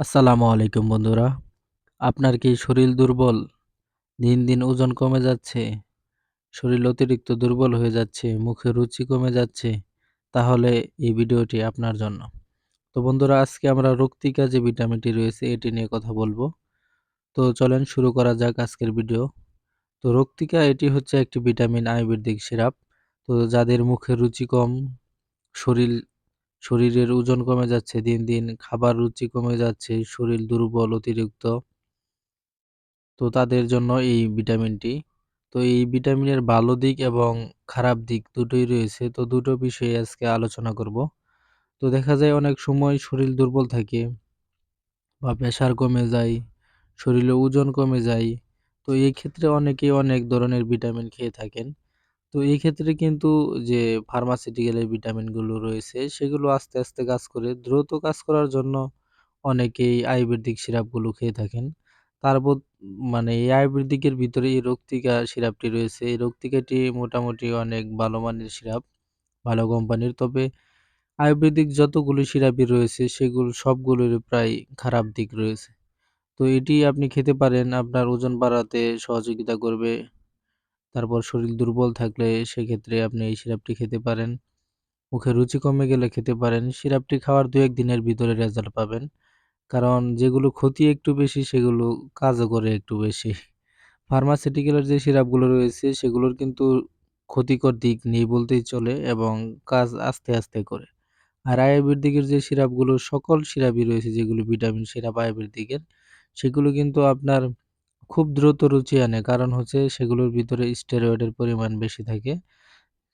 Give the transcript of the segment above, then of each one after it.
আসসালামু আলাইকুম বন্ধুরা। আপনার কি শরীর দুর্বল? দিন, দিন ওজন কমে যাচ্ছে? শরীর অতিরিক্ত দুর্বল হয়ে যাচ্ছে, মুখে রুচি কমে যাচ্ছে? তাহলে এই ভিডিওটি আপনার জন্য। তো বন্ধুরা আজকে আমরা রক্তিকা যে ভিটামিনটি রয়েছে এটি নিয়ে কথা বলব। তো চলেন শুরু করা যাক আজকের ভিডিও। তো রক্তিকা এটি হচ্ছে একটি ভিটামিন আয়ুর্বেদিক সিরাপ। তো যাদের মুখে রুচি কম, শরীর শরীরের ওজন কমে যাচ্ছে দিন, দিন খাবার রুচি কমে যাচ্ছে, শরীর দুর্বল অতিরিক্ত। তো তাদের জন্য এই ভিটামিনটি। তো এই ভিটামিনের ভালো দিক এবং খারাপ দিক দুটোই রয়েছে। তো দুটো বিষয়ে আজকে আলোচনা করব। তো দেখা যায় অনেক সময় শরীর দুর্বল থাকে বা প্রেশার কমে যায়, শরীরে ওজন কমে যায়। তো এই ক্ষেত্রে অনেকেই অনেক ধরনের ভিটামিন খেয়ে থাকেন। তো এই ক্ষেত্রে কিন্তু যে ফার্মাসিউটিক্যালের ভিটামিনগুলো রয়েছে সেগুলো আস্তে, আস্তে কাজ করে। দ্রুত কাজ করার জন্য অনেকেই আয়ুর্বেদিক সিরাপগুলো খেয়ে থাকেন। তার মানে এই আয়ুর্বেদিকের ভিতরে এই রক্তিকা সিরাপটি রয়েছে। এই রক্তিকাটি মোটামুটি অনেক ভালো মানের সিরাপ, ভালো কোম্পানির। তবে আয়ুর্বেদিক যতগুলো সিরাপই রয়েছে সেগুলো সবগুলোরই প্রায় খারাপ দিক রয়েছে। তো এটি আপনি খেতে পারেন, আপনার ওজন বাড়াতে সহযোগিতা করবে। তারপর শরীর দুর্বল থাকলে সেক্ষেত্রে আপনি এই সিরাপটি খেতে পারেন। মুখে রুচি কমে গেলে খেতে পারেন। সিরাপটি খাওয়ার ২-১ দিনের ভিতরে রেজাল্ট পাবেন। কারণ যেগুলো ক্ষতি একটু বেশি সেগুলো কাজও করে একটু বেশি। ফার্মাসিউটিক্যালের যে সিরাপগুলো রয়েছে সেগুলোর কিন্তু ক্ষতিকর দিক নেই বলতেই চলে এবং কাজ আস্তে, আস্তে করে। আর আয়ুর্বেদিকের যে সিরাপগুলো সকল সিরাপই রয়েছে যেগুলো ভিটামিন সিরাপ আয়ুর্বেদিকের সেগুলো কিন্তু আপনার খুব দ্রুত রুচি আনে। কারণ হচ্ছে সেগুলোর ভিতরে স্টেরয়েডের পরিমাণ বেশি থাকে।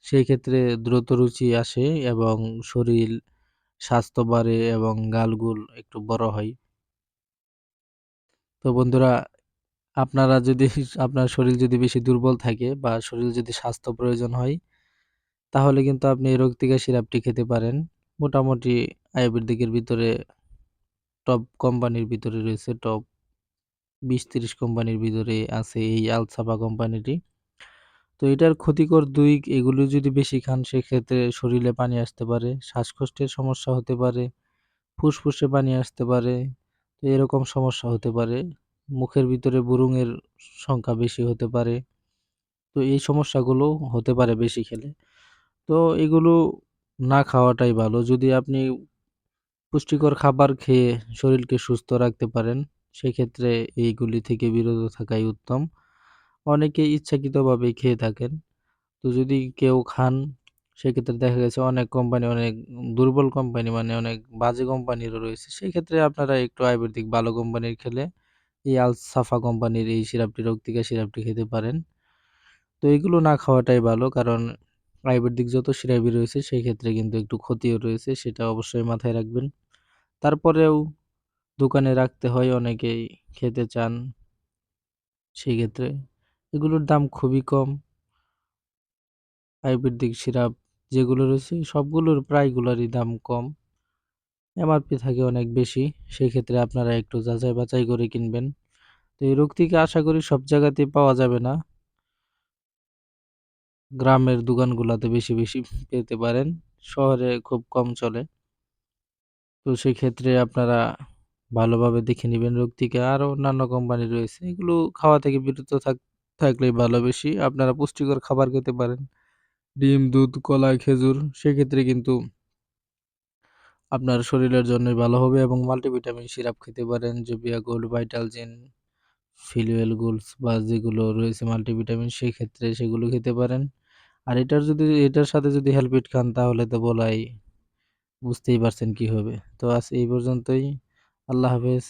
সেই ক্ষেত্রে দ্রুত রুচি আসে এবং শরীর স্বাস্থ্য বাড়ে এবং গালগুল একটু বড় হয়। তো বন্ধুরা, আপনারা যদি আপনার শরীর যদি বেশি দুর্বল থাকে বা শরীর যদি স্বাস্থ্য প্রয়োজন হয়, তাহলে কিন্তু আপনি এই রক্তিকা সিরাপটি খেতে পারেন। মোটামুটি আয়ুর্বেদিকের ভিতরে টপ কোম্পানির ভিতরে রয়েছে টপ ২০-৩০ কোম্পানির ভিতরে আছে এই আলসাফা কোম্পানিটি। তো এটার ক্ষতিকর দিক এগুলো যদি বেশি খান সেক্ষেত্রে শরীরে পানি আসতে পারে, শ্বাসকষ্টের সমস্যা হতে পারে, ফুসফুসে পানি আসতে পারে। তো এরকম সমস্যা হতে পারে। মুখের ভিতরে ব্রণের সংখ্যা বেশি হতে পারে। তো এই সমস্যাগুলো হতে পারে বেশি খেলে। তো এগুলো না খাওয়াটাই ভালো। যদি আপনি পুষ্টিকর খাবার খেয়ে শরীরকে সুস্থ রাখতে পারেন সেক্ষেত্রে এইগুলি থেকে বিরত থাকাই উত্তম। অনেকে ইচ্ছাকৃতভাবে খেয়ে থাকেন। তো যদি কেউ খান, সেক্ষেত্রে দেখা গেছে অনেক কোম্পানি অনেক দুর্বল কোম্পানি মানে অনেক বাজে কোম্পানিরও রয়েছে। সেক্ষেত্রে আপনারা একটু আয়ুর্বেদিক ভালো কোম্পানির খেলে এই আলসাফা কোম্পানির এই সিরাপটি, রক্তিকা সিরাপটি খেতে পারেন। তো এগুলো না খাওয়াটাই ভালো, কারণ আয়ুর্বেদিক যত সিরাপই রয়েছে সেই ক্ষেত্রে কিন্তু একটু ক্ষতিও রয়েছে, সেটা অবশ্যই মাথায় রাখবেন। তারপরেও দোকানে রাখতে হয় অনেকেই খেতে চান। সেক্ষেত্রে এগুলোর দাম খুবই কম। আয়ুর্বেদিক সিরাপ যেগুলো রয়েছে সবগুলোর প্রায়গুলোরই দাম কম। এমআরপি থাকে অনেক বেশি। সেক্ষেত্রে আপনারা একটু যাচাই বাছাই করে কিনবেন। তো এই রক্তিকা আশা করি সব জায়গাতেই পাওয়া যাবে না। গ্রামের দোকানগুলোতে বেশি, বেশি পেতে পারেন। শহরে খুব কম চলে। তো সেক্ষেত্রে আপনারা ভালোভাবে দেখে নিবেন রক্তিকা। আরও অন্যান্য কোম্পানি রয়েছে। এগুলো খাওয়া থেকে বিরত থাক থাকলেই ভালো বেশি। আপনারা পুষ্টিকর খাবার খেতে পারেন। ডিম, দুধ, কলা, খেজুর সেক্ষেত্রে কিন্তু আপনার শরীরের জন্যই ভালো হবে এবং মাল্টিভিটামিন সিরাপ খেতে পারেন। জুপিয়া গোল্ড, ভাইটালজিন, ফিলুয়েল গোল্ডস বা যেগুলো রয়েছে মাল্টিভিটামিন সেক্ষেত্রে সেগুলো খেতে পারেন। আর এটার যদি এটার সাথে যদি হেলপিট খান তাহলে তো বলাই বুঝতেই পারছেন কি হবে। তো আজ এই পর্যন্তই। আল্লাহ হাফেজ।